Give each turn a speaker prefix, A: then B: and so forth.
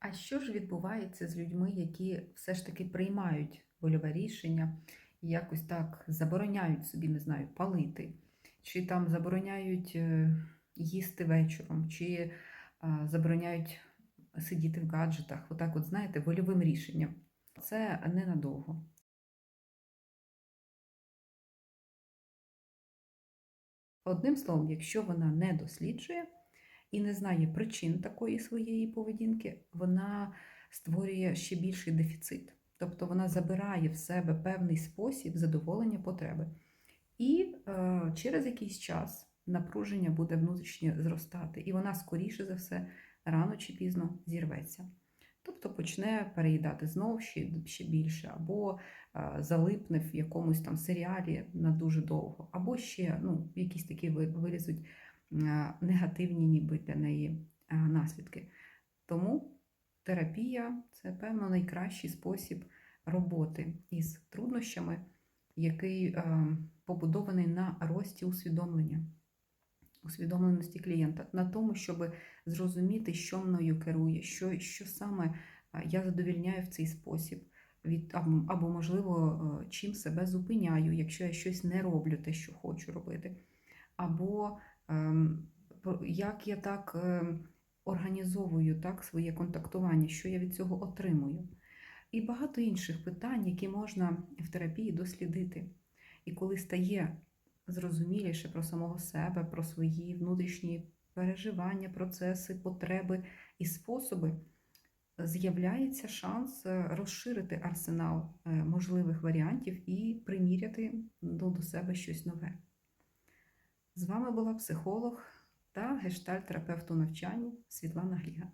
A: А що ж відбувається з людьми, які все ж таки приймають вольове рішення і якось так забороняють собі, не знаю, палити, чи там забороняють е, їсти вечором, чи е, забороняють сидіти в гаджетах, отак, от знаєте, вольовим рішенням. Це ненадовго. Одним словом, якщо вона не досліджує і не знає причин такої своєї поведінки, вона створює ще більший дефіцит. Тобто вона забирає в себе певний спосіб задоволення потреби. І е, через якийсь час напруження буде внутрішнє зростати, і вона, скоріше за все, рано чи пізно зірветься. Тобто почне переїдати знов ще, ще більше, або е, залипне в якомусь там серіалі на дуже довго, або ще ну, якісь такі вилізуть негативні ніби для неї е, наслідки. Тому терапія це певно найкращий спосіб роботи із труднощами, який е, побудований на рості усвідомлення, усвідомленості клієнта, на тому, щоб зрозуміти, що мною керує, що, що саме е, я задовільняю в цей спосіб. Від, або, або, можливо, е, чим себе зупиняю, якщо я щось не роблю, те, що хочу робити. Або ем, як я так ем, організовую так, своє контактування, що я від цього отримую. І багато інших питань, які можна в терапії дослідити. І коли стає зрозуміліше про самого себе, про свої внутрішні переживання, процеси, потреби і способи, з'являється шанс е, розширити арсенал е, можливих варіантів і приміряти ну, до себе щось нове. З вами була психолог та гештальт-терапевт у навчанні Світлана Гліга.